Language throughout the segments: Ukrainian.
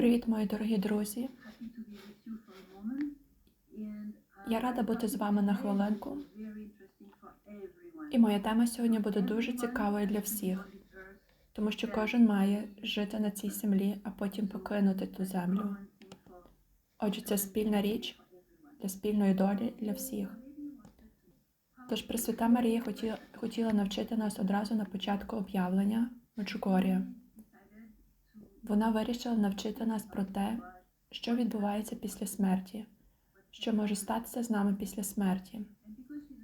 Привіт, мої дорогі друзі. Я рада бути з вами на хвилинку. І моя тема сьогодні буде дуже цікавою для всіх, тому що кожен має жити на цій землі, а потім покинути ту землю. Отже, це спільна річ для спільної долі для всіх. Тож Пресвята Марія хотіла, навчити нас одразу на початку об'явлення Меджугор'я. Вона вирішила навчити нас про те, що відбувається після смерті, що може статися з нами після смерті.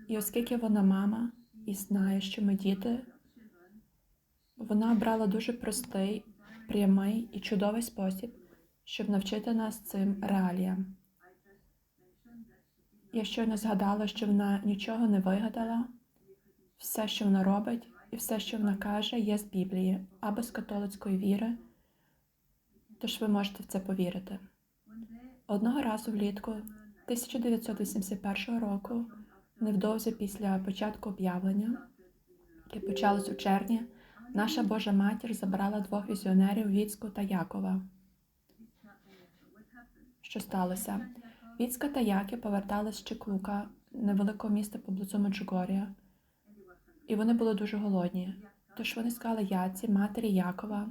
І оскільки вона мама і знає, що ми діти, вона обрала дуже простий, прямий і чудовий спосіб, щоб навчити нас цим реаліям. Я щойно згадала, що вона нічого не вигадала, все, що вона робить, і все, що вона каже, є з Біблії або з католицької віри. Тож ви можете в це повірити. Одного разу влітку 1981 року, невдовзі після початку об'явлення, яке почалось у червні, наша Божа матір забрала двох візіонерів Віцьку та Якова. Що сталося? Віцька та Яки повертались з Чеклука, невеликого міста поблизу Меджугорія, і вони були дуже голодні. Тож вони сказали Яці, матері Якова,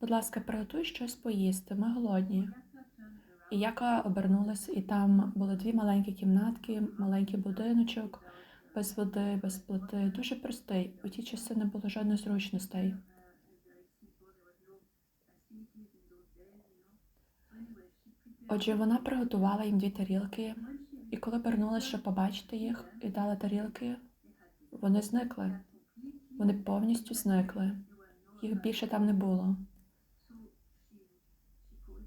будь ласка, приготуй щось поїсти, ми голодні. І Яка обернулась, і там були дві маленькі кімнатки, маленький будиночок, без води, без плити, дуже простий. У ті часи не було жодних зручностей. Отже, вона приготувала їм дві тарілки, і коли вернулася, щоб побачити їх, і дала тарілки, вони зникли. Вони повністю зникли. Їх більше там не було.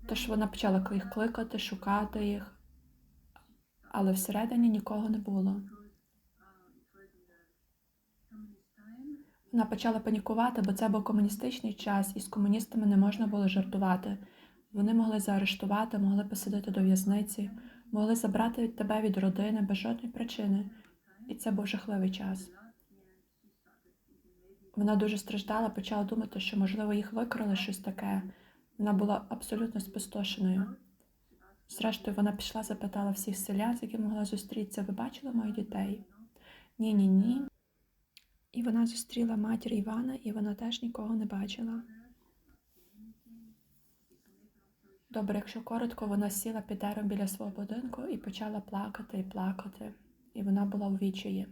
Тож вона почала їх кликати, шукати їх, але всередині нікого не було. Вона почала панікувати, бо це був комуністичний час, і з комуністами не можна було жартувати. Вони могли заарештувати, могли посадити до в'язниці, могли забрати від тебе від родини без жодної причини. І це був жахливий час. Вона дуже страждала, почала думати, що, можливо, їх викрали щось таке. Вона була абсолютно спустошеною. Зрештою, вона пішла, запитала всіх селян, з якими могла зустрітися, ви бачили моїх дітей? Ні, ні, ні. І вона зустріла матір Івана, і вона теж нікого не бачила. Добре, якщо коротко, вона сіла під деревом біля свого будинку і почала плакати і плакати, і вона була у відчаї.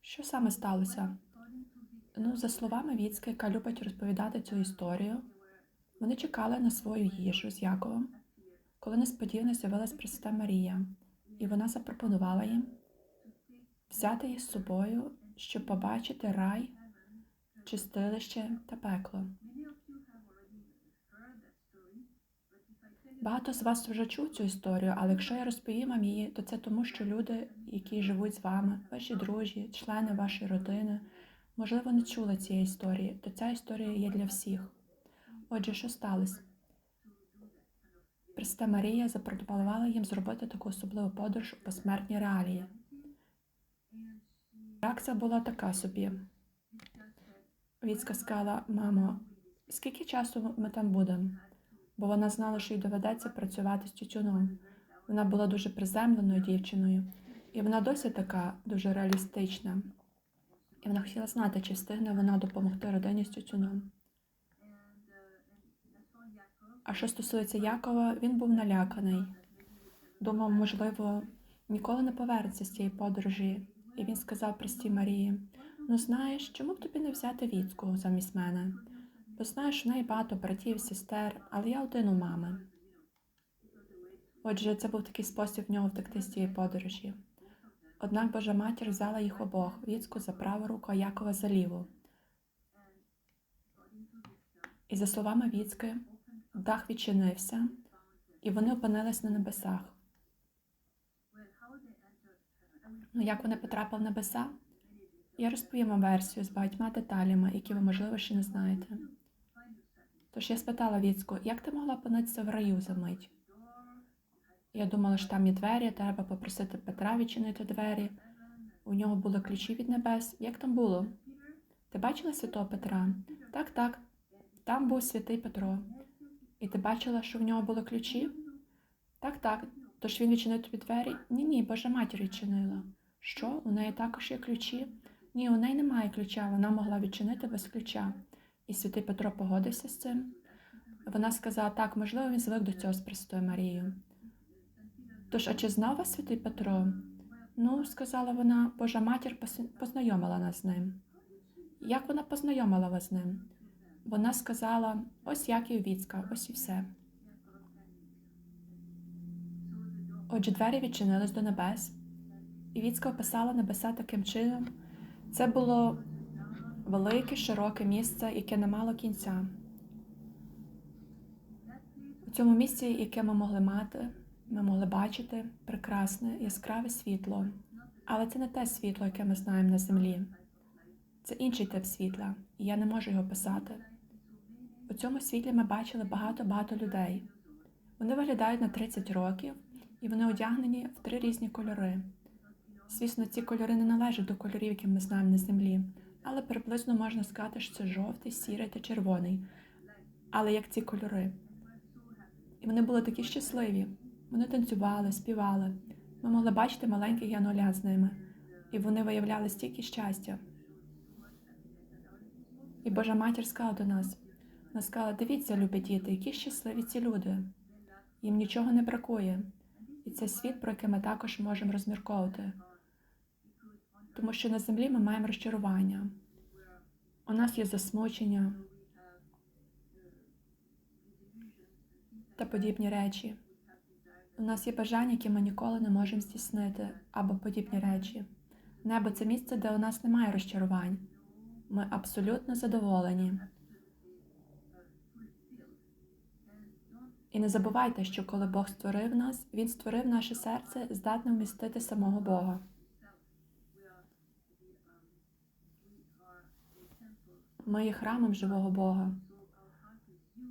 Що саме сталося? Ну, за словами Віцьки, яка любить розповідати цю історію, вони чекали на свою їжу з Яковом, коли несподівано з'явилась Пресвята Марія, і вона запропонувала їм взяти їх з собою, щоб побачити рай, чистилище та пекло. Багато з вас вже чув цю історію, але якщо я розповім вам її, то це тому, що люди, які живуть з вами, ваші друзі, члени вашої родини, можливо, не чули цієї історії, то ця історія є для всіх. Отже, що сталося? Преста Марія запропонувала їм зробити таку особливу подорож у посмертні реалії. Реакція була така собі. Віцька сказала, мамо, скільки часу ми там будемо? Бо вона знала, що їй доведеться працювати з тютюном. Вона була дуже приземленою дівчиною, і вона досі така дуже реалістична. І вона хотіла знати, чи встигне вона допомогти родині з тютюном. А що стосується Якова, він був наляканий. Думав, можливо, ніколи не повернеться з цієї подорожі. І він сказав Престі Марії: Ну, знаєш, чому б тобі не взяти Віцьку замість мене? Бо знаєш, в неї багато братів, сестер, але я один у мами. Отже, це був такий спосіб в нього втекти з цієї подорожі. Однак Божа матір взяла їх обох Віцьку за праву руку, а Якова за ліву. І за словами Віцьки, дах відчинився, і вони опинились на небесах. Ну, як вони потрапили в небеса? Я розповім вам версію з багатьма деталями, які ви, можливо, ще не знаєте. Тож я спитала Віцьку, як ти могла опинитися в раю за мить? Я думала, що там є двері, треба попросити Петра відчинити двері. У нього були ключі від небес. Як там було? Ти бачила святого Петра? Так, так. Там був святий Петро. І ти бачила, що в нього були ключі? Так, так. Тож він відчинив тобі двері? Ні, ні, Божа матір відчинила. Що? У неї також є ключі? Ні, у неї немає ключа, вона могла відчинити без ключа. І святий Петро погодився з цим. Вона сказала, так, можливо, він звик до цього з Престою Марією. Тож, а чи знав вас святий Петро? Ну, сказала вона, Божа матір познайомила нас з ним. Як вона познайомила вас з ним? Вона сказала: ось Яків Віцка, ось і все. Отже, двері відчинились до небес, і Віцка описала небеса таким чином. Це було велике, широке місце, яке не мало кінця. У цьому місці, яке ми могли мати, ми могли бачити прекрасне, яскраве світло. Але це не те світло, яке ми знаємо на землі. Це інший тип світла, і я не можу його писати. У цьому світлі ми бачили багато-багато людей. Вони виглядають на 30 років, і вони одягнені в три різні кольори. Звісно, ці кольори не належать до кольорів, які ми знаємо на землі, але приблизно можна сказати, що це жовтий, сірий та червоний. Але як ці кольори. І вони були такі щасливі. Вони танцювали, співали. Ми могли бачити маленьких янголят з ними, і вони виявляли стільки щастя. І Божа матір сказала до нас: вона сказала: дивіться, любі діти, які щасливі ці люди. Їм нічого не бракує. І це світ, про який ми також можемо розмірковувати. Тому що на землі ми маємо розчарування. У нас є засмучення та подібні речі. У нас є бажання, які ми ніколи не можемо здійснити, або подібні речі. Небо це місце, де у нас немає розчарувань. Ми абсолютно задоволені. І не забувайте, що коли Бог створив нас, Він створив наше серце, здатне вмістити самого Бога. Ми є храмом живого Бога.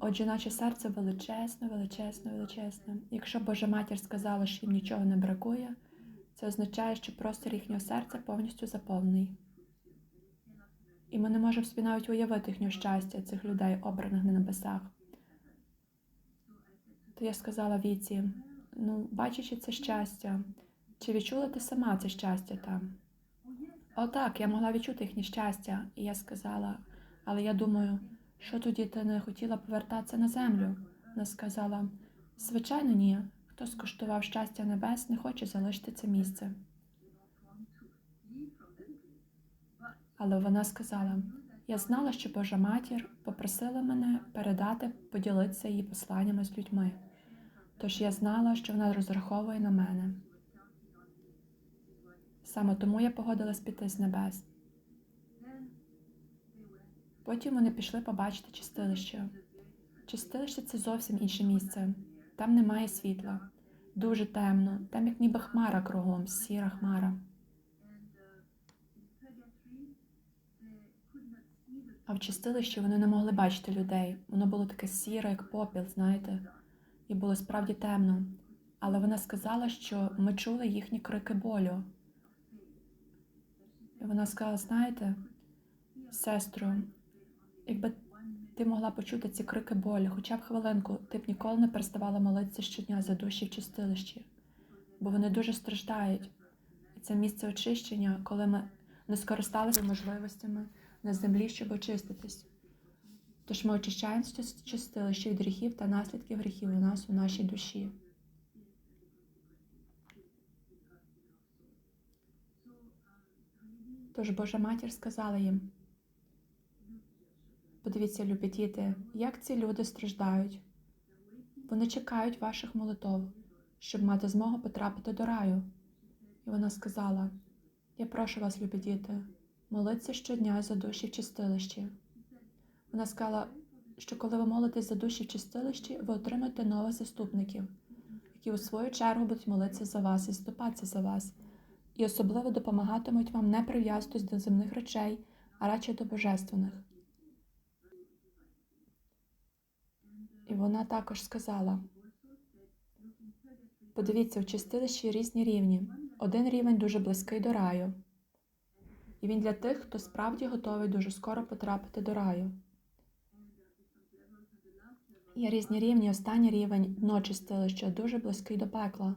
Отже, наше серце величезне, величезне, величезне. Якщо Божа матір сказала, що їм нічого не бракує, це означає, що простір їхнього серця повністю заповнений. І ми не можемо собі навіть уявити їхнє щастя цих людей, обраних на небесах. То я сказала Віці: ну, бачачи це щастя, чи відчула ти сама це щастя там? О, так, я могла відчути їхнє щастя, і я сказала, але я думаю, що тоді ти не хотіла повертатися на землю? Вона сказала: звичайно, ні. Хто скуштував щастя небес, не хоче залишити це місце. Але вона сказала: я знала, що Божа матір попросила мене передати, поділитися її посланнями з людьми. Тож я знала, що вона розраховує на мене. Саме тому я погодилась піти з небес. Потім вони пішли побачити чистилище. Чистилище це зовсім інше місце. Там немає світла. Дуже темно, там як ніби хмара кругом, сіра хмара. А в чистилищі вони не могли бачити людей. Воно було таке сіре, як попіл, знаєте, і було справді темно. Але вона сказала, що ми чули їхні крики болю. І вона сказала: знаєте, сестру, якби ти могла почути ці крики болю, хоча б хвилинку, ти б ніколи не переставала молитися щодня за душі в чистилищі, бо вони дуже страждають. І це місце очищення, коли ми не скористалися можливостями на землі, щоб очиститись. Тож ми очищаємося з чистилища від гріхів та наслідків гріхів у нас у нашій душі. Тож Божа матір сказала їм: подивіться, любі діти, як ці люди страждають. Вони чекають ваших молитов, щоб мати змогу потрапити до раю. І вона сказала: Я прошу вас, любі діти, молиться щодня за душі в чистилищі. Вона сказала, що коли ви молитесь за душі в чистилищі, ви отримаєте нових заступників, які у свою чергу будуть молитися за вас і заступатися за вас, і особливо допомагатимуть вам не прив'язуватись до земних речей, а радше до божественних. І вона також сказала: подивіться, в чистилищі різні рівні. Один рівень дуже близький до раю. І він для тих, хто справді готовий дуже скоро потрапити до раю. Є різні рівні. Останній рівень дно чистилища дуже близький до пекла.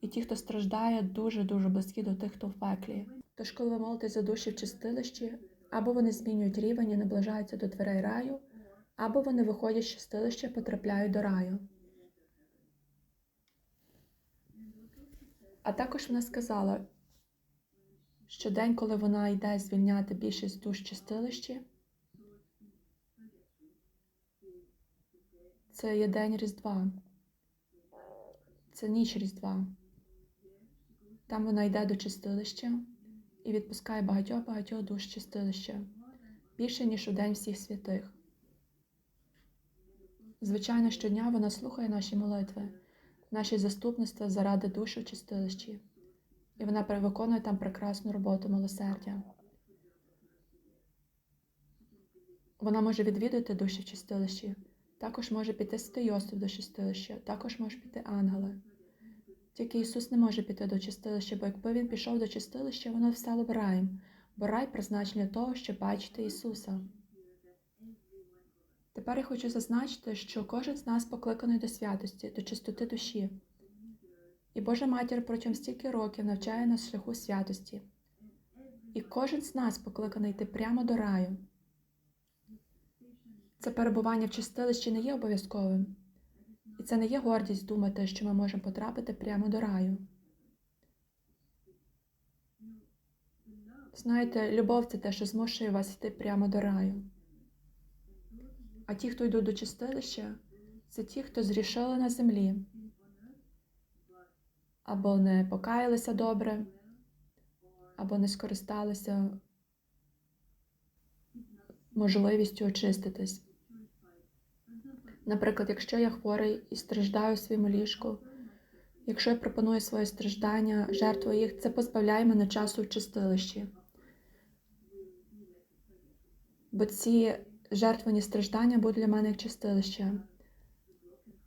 І ті, хто страждає, дуже-дуже близькі до тих, хто в пеклі. Тож, коли ви молитесь за душі в чистилищі, або вони змінюють рівень і наближаються до дверей раю, або вони виходять з чистилища потрапляють до раю. А також вона сказала, що день, коли вона йде звільняти більшість душ чистилищі, це є день Різдва. Це ніч Різдва. Там вона йде до чистилища і відпускає багатьох-багатьох душ чистилища більше, ніж у день всіх святих. Звичайно, щодня вона слухає наші молитви, наші заступництва заради душі в чистилищі, і вона виконує там прекрасну роботу милосердя. Вона може відвідати душі в чистилищі, також може піти Йосип до чистилища, також може піти ангели. Тільки Ісус не може піти до чистилища, бо якби Він пішов до чистилища, воно стало б раєм, бо рай призначений для того, щоб бачити Ісуса. Тепер я хочу зазначити, що кожен з нас покликаний до святості, до чистоти душі. І Божа Матір протягом стільки років навчає нас шляху святості. І кожен з нас покликаний йти прямо до раю. Це перебування в чистилищі не є обов'язковим. І це не є гордість думати, що ми можемо потрапити прямо до раю. Знаєте, любов це те, що змушує вас йти прямо до раю. А ті, хто йдуть до чистилища, це ті, хто зрішили на землі, або не покаялися добре, або не скористалися можливістю очиститись. Наприклад, якщо я хворий і страждаю у своєму ліжку, якщо я пропоную своє страждання, жертвую їх, це позбавляє мене часу в чистилищі. Бо ці жертвані страждання будуть для мене як чистилище.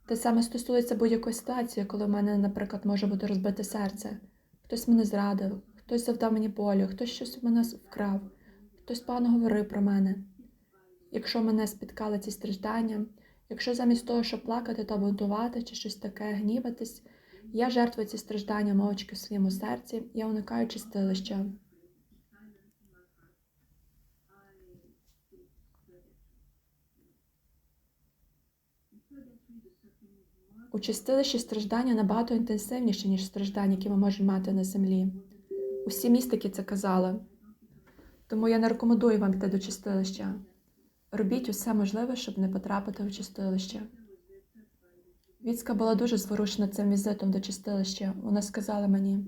Те саме стосується будь-якої ситуації, коли в мене, наприклад, може бути розбите серце, хтось мене зрадив, хтось завдав мені болю, хтось щось в мене вкрав, хтось погано говорив про мене. Якщо мене спіткали ці страждання, якщо замість того, щоб плакати та бунтувати чи щось таке, гніватись, я жертвую ці страждання мовчки в своєму серці, я уникаю чистилища. У чистилищі страждання набагато інтенсивніше, ніж страждання, які ми можемо мати на землі. Усі містики це казали. Тому я не рекомендую вам йти до чистилища. Робіть усе можливе, щоб не потрапити в чистилище. Віцька була дуже зворушена цим візитом до чистилища. Вона сказала мені: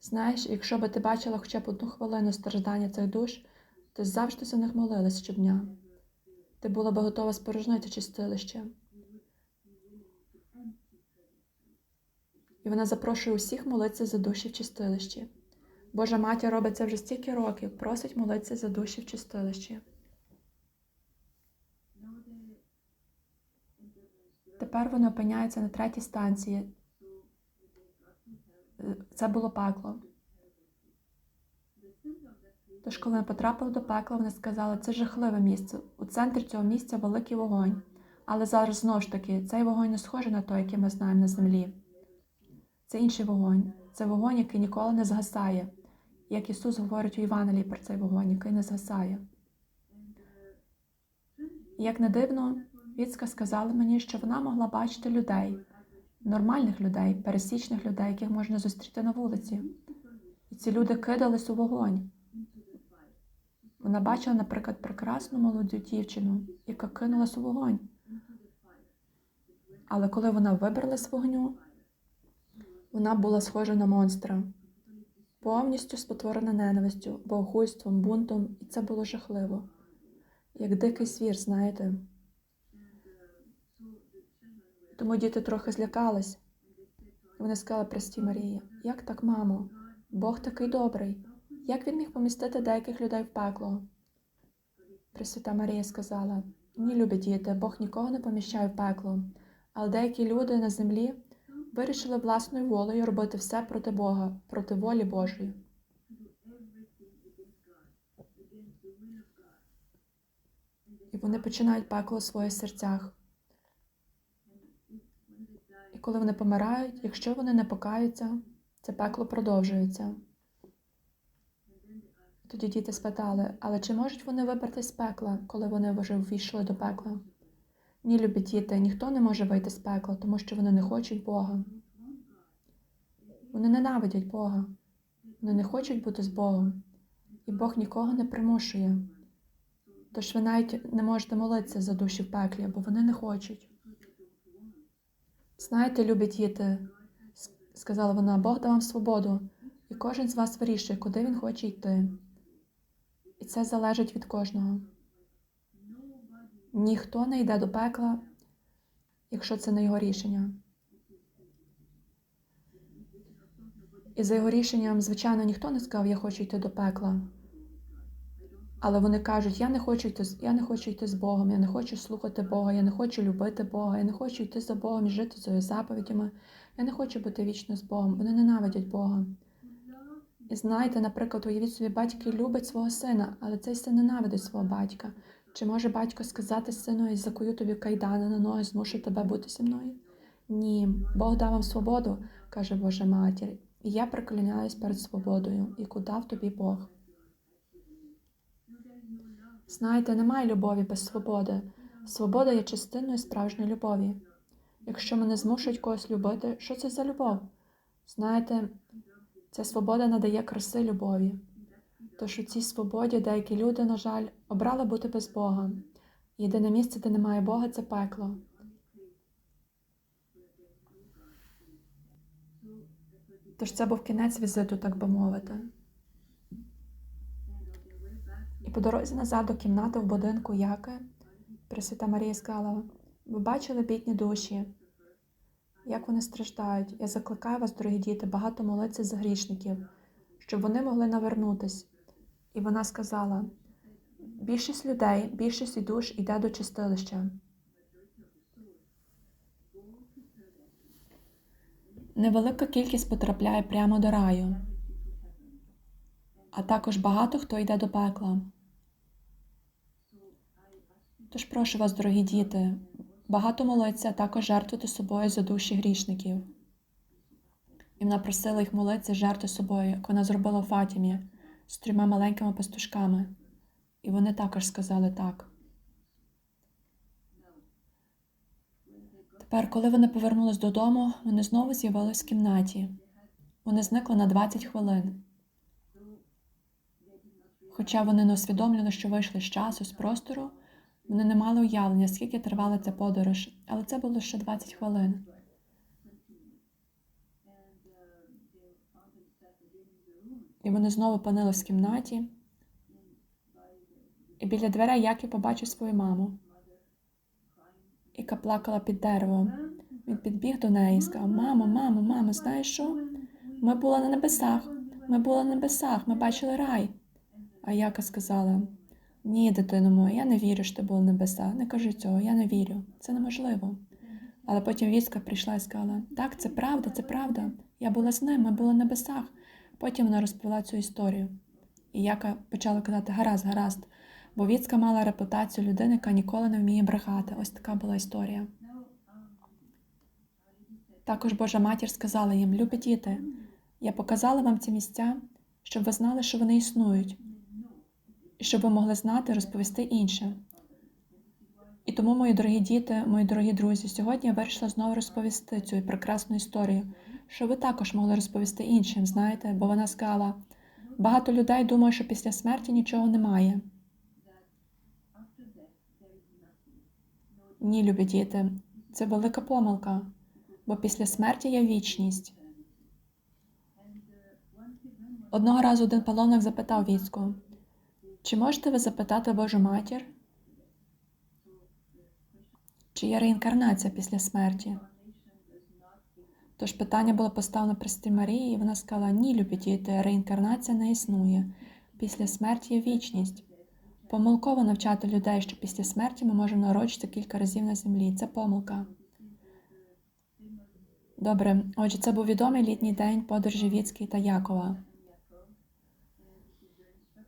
знаєш, якщо би ти бачила хоча б одну хвилину страждання цих душ, ти завжди за них молилась щодня. Ти була би готова спорожнити чистилище. І вона запрошує усіх молитися за душі в чистилищі. Божа матір робить це вже стільки років, просить молитися за душі в чистилищі. Тепер вони опиняються на третій станції. Це було пекло. Тож, коли ми потрапили до пекла, вони сказали, це жахливе місце. У центрі цього місця великий вогонь. Але зараз знову ж таки цей вогонь не схожий на той, який ми знаємо на землі. Це інший вогонь. Це вогонь, який ніколи не згасає. Як Ісус говорить у Євангелії про цей вогонь, який не згасає. І як не дивно, Віцка сказала мені, що вона могла бачити людей, нормальних людей, пересічних людей, яких можна зустріти на вулиці. І ці люди кидались у вогонь. Вона бачила, наприклад, прекрасну молоду дівчину, яка кинулась у вогонь. Але коли вона вибралась з вогню, вона була схожа на монстра, повністю спотворена ненавистю, богохульством, бунтом, і це було жахливо. Як дикий звір, знаєте. Тому діти трохи злякались. Вони сказали прості Марії, як так, мамо? Бог такий добрий. Як він міг помістити деяких людей в пекло? Пресвята Марія сказала: Ні, любі діти, Бог нікого не поміщає в пекло, але деякі люди на землі вирішили власною волею робити все проти Бога, проти волі Божої. І вони починають пекло в своїх серцях. І коли вони помирають, якщо вони не покаються, це пекло продовжується. Тоді діти спитали, але чи можуть вони вибратися з пекла, коли вони вже ввійшли до пекла? Ні, любі діти, ніхто не може вийти з пекла, тому що вони не хочуть Бога. Вони ненавидять Бога. Вони не хочуть бути з Богом. І Бог нікого не примушує. Тож ви навіть не можете молитися за душі в пеклі, бо вони не хочуть. Знаєте, любі діти, сказала вона, Бог дав вам свободу, і кожен з вас вирішує, куди він хоче йти. І це залежить від кожного. Ніхто не йде до пекла, якщо це не його рішення. І за його рішенням, звичайно, ніхто не сказав, я хочу йти до пекла. Але вони кажуть, я не хочу йти, я не хочу йти з Богом, я не хочу слухати Бога, я не хочу любити Бога, я не хочу йти за Богом і жити за його заповідями. Я не хочу бути вічно з Богом. Вони ненавидять Бога. І знаєте, наприклад, уявіть собі, батько любить свого сина, але цей син ненавидить свого батька. Чи може батько сказати сину, я закую тобі кайдани на ноги, змушу тебе бути зі мною? Ні, Бог дав вам свободу, каже Божа матір, і я приклоняюсь перед свободою, яку дав тобі Бог. Знаєте, немає любові без свободи. Свобода є частиною справжньої любові. Якщо мене змушують когось любити, що це за любов? Знаєте, ця свобода надає краси любові. Тож у цій свободі деякі люди, на жаль, обрали бути без Бога. Єдине місце, де немає Бога, це пекло. Тож це був кінець візиту, так би мовити. І по дорозі назад до кімнати в будинку Яки Пресвята Марія сказала: ви бачили бідні душі, як вони страждають. Я закликаю вас, дорогі діти, багато молитися за грішників, щоб вони могли навернутись. І вона сказала: більшість людей, більшість душ йде до чистилища. Невелика кількість потрапляє прямо до раю, а також багато хто йде до пекла. Тож прошу вас, дорогі діти, багато молитися, а також жертвувати собою за душі грішників. І вона просила їх молитися, жертву собою, як вона зробила у Фатімі з трьома маленькими пастушками. І вони також сказали так. Тепер, коли вони повернулись додому, вони знову з'явились в кімнаті. Вони зникли на 20 хвилин. Хоча вони не усвідомлювали, що вийшли з часу, з простору, вони не мали уявлення, скільки тривала ця подорож, але це було лише 20 хвилин. І вони знову опинились в кімнаті. І біля дверей Яків побачив свою маму, яка плакала під деревом. Він підбіг до неї і сказав: Мамо, мамо, мамо, знаєш що? Ми були на небесах. Ми були на небесах, ми бачили рай. А Яка сказала: Ні, дитино моя, я не вірю, що ти була на небесах. Не кажи цього, я не вірю. Це неможливо. Але потім вістка прийшла і сказала: Так, це правда, це правда. Я була з ним, ми були на небесах. Потім вона розповіла цю історію. І Яка почала казати: гаразд, гаразд. Бо Віцка мала репутацію людини, яка ніколи не вміє брехати. Ось така була історія. Також Божа матір сказала їм: любі діти, я показала вам ці місця, щоб ви знали, що вони існують, і щоб ви могли знати, розповісти іншим. І тому, мої дорогі діти, мої дорогі друзі, сьогодні я вирішила знову розповісти цю прекрасну історію, щоб ви також могли розповісти іншим, знаєте, бо вона сказала: багато людей думають, що після смерті нічого немає. Ні, любі діти, це велика помилка, бо після смерті є вічність. Одного разу один паломник запитав війську, чи можете ви запитати Божу матір, чи є реінкарнація після смерті? Тож питання було поставлено Пресвятій Марії, і вона сказала: Ні, любі діти, реінкарнація не існує. Після смерті є вічність. Помилково навчати людей, що після смерті ми можемо народитися кілька разів на землі. Це помилка. Добре, отже, це був відомий літній день подорожі Віцький та Якова.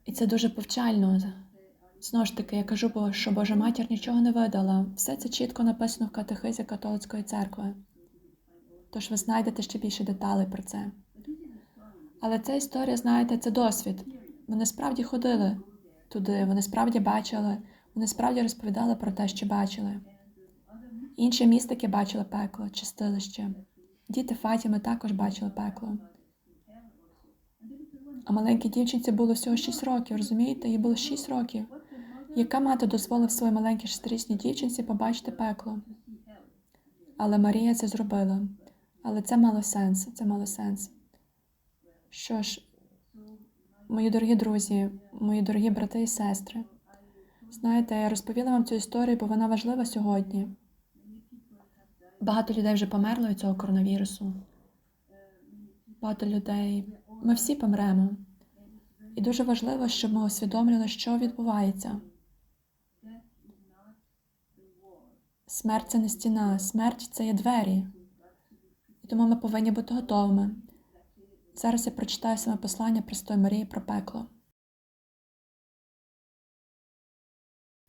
І це дуже повчально. Знову ж таки, я кажу, що Божа матір нічого не видала. Все це чітко написано в катехизі католицької церкви. Тож ви знайдете ще більше деталей про це. Але ця історія, знаєте, це досвід. Вони справді ходили туди, вони справді бачили, вони справді розповідали про те, що бачили. Інші містики бачили пекло, чистилище. Діти Фатіми також бачили пекло. А маленькій дівчинці було всього 6 років, розумієте? Їй було 6 років. Яка мати дозволив своїй маленькій шестирічній дівчинці побачити пекло? Але Марія це зробила. Але це мало сенс. Це мало сенс. Що ж, мої дорогі друзі, мої дорогі брати і сестри, знаєте, я розповіла вам цю історію, бо вона важлива сьогодні. Багато людей вже померло від цього коронавірусу. Багато людей. Ми всі помремо. І дуже важливо, щоб ми усвідомлювали, що відбувається. Смерть це не стіна, смерть це є двері. І тому ми повинні бути готовими. Зараз я прочитаю саме послання Престої Марії про пекло.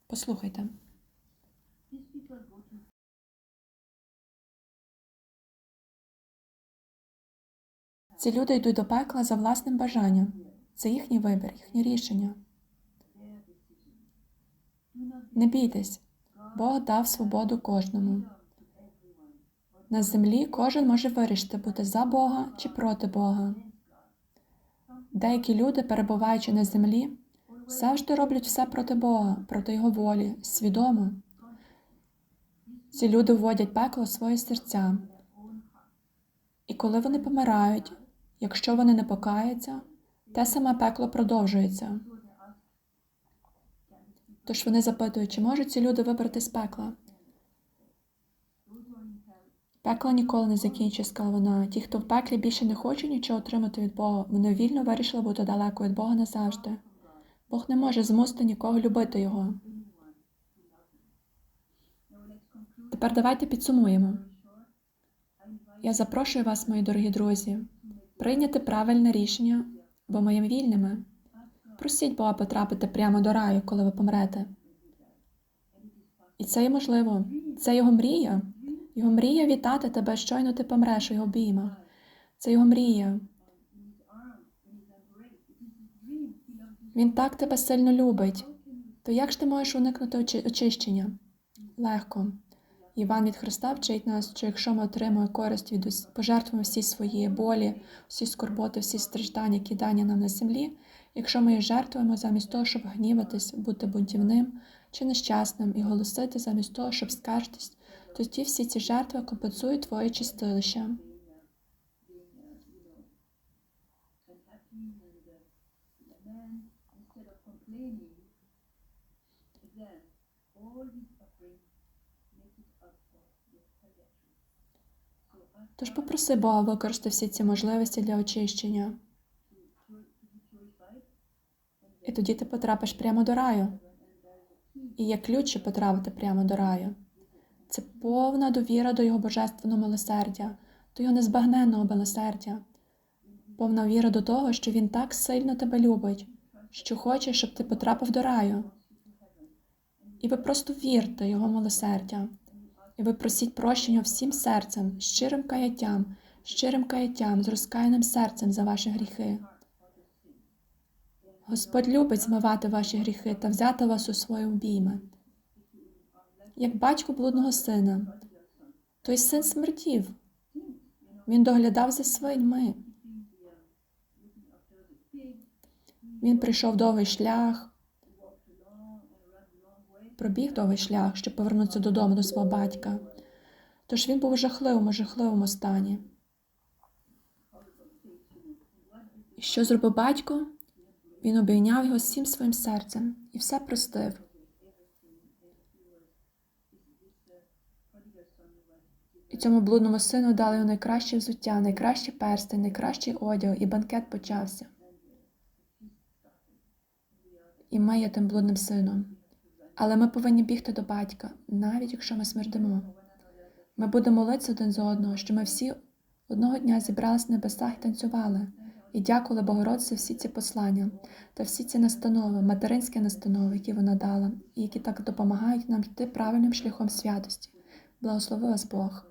Послухайте. Ці люди йдуть до пекла за власним бажанням. Це їхній вибір, їхнє рішення. Не бійтесь, Бог дав свободу кожному. На землі кожен може вирішити бути за Бога чи проти Бога. Деякі люди, перебуваючи на землі, завжди роблять все проти Бога, проти Його волі, свідомо. Ці люди вводять пекло в свої серця. І коли вони помирають, якщо вони не покаються, те саме пекло продовжується. Тож вони запитують, чи можуть ці люди вибрати з пекла? Пекло ніколи не закінчиться, сказала вона. Ті, хто в пеклі більше не хочуть нічого отримати від Бога, вони вільно вирішили бути далеко від Бога назавжди. Бог не може змусити нікого любити його. Тепер давайте підсумуємо. Я запрошую вас, мої дорогі друзі, прийняти правильне рішення, бо ми є вільними. Просіть Бога потрапити прямо до раю, коли ви помрете. І це є можливо. Це його мрія. Його мрія вітати тебе, щойно ти помреш у його обіймах. Це його мрія. Він так тебе сильно любить. То як ж ти можеш уникнути очищення? Легко. Іван від Христа вчить нас, що якщо ми отримуємо користь від пожертвуємо всі свої болі, всі скорботи, всі страждання, дані нам на землі, якщо ми їх жертвуємо замість того, щоб гніватись, бути бунтівним чи нещасним і голосити замість того, щоб скаржитись, тоді всі ці жертви компенсують твоє чистилище. Тож попроси Бога використати всі ці можливості для очищення. І тоді ти потрапиш прямо до раю. І є ключ, щоб потрапити прямо до раю. Це повна довіра до Його божественного милосердя, до Його незбагненного милосердя, повна віра до того, що Він так сильно тебе любить, що хоче, щоб ти потрапив до раю. І ви просто вірте Його милосердя. І ви просіть прощення всім серцем, щирим каяттям, щирим каяттям, з розкаяним серцем за ваші гріхи. Господь любить змивати ваші гріхи та взяти вас у свої обійми. Як батько блудного сина, той син смертів. Він доглядав за свиньми. Він прийшов довгий шлях, пробіг довгий шлях, щоб повернутися додому до свого батька. Тож він був у жахливому, жахливому стані. І що зробив батько? Він обійняв його всім своїм серцем і все простив. І цьому блудному сину дали йому найкраще взуття, найкраще перстень, найкращий одяг, і банкет почався. І ми є тим блудним сином. Але ми повинні бігти до батька, навіть якщо ми смердимо. Ми будемо молитися один за одного, що ми всі одного дня зібралися в небесах і танцювали, і дякували Богородці всі ці послання та всі ці настанови, материнські настанови, які вона дала, і які так допомагають нам йти правильним шляхом святості. Благослови вас Бог.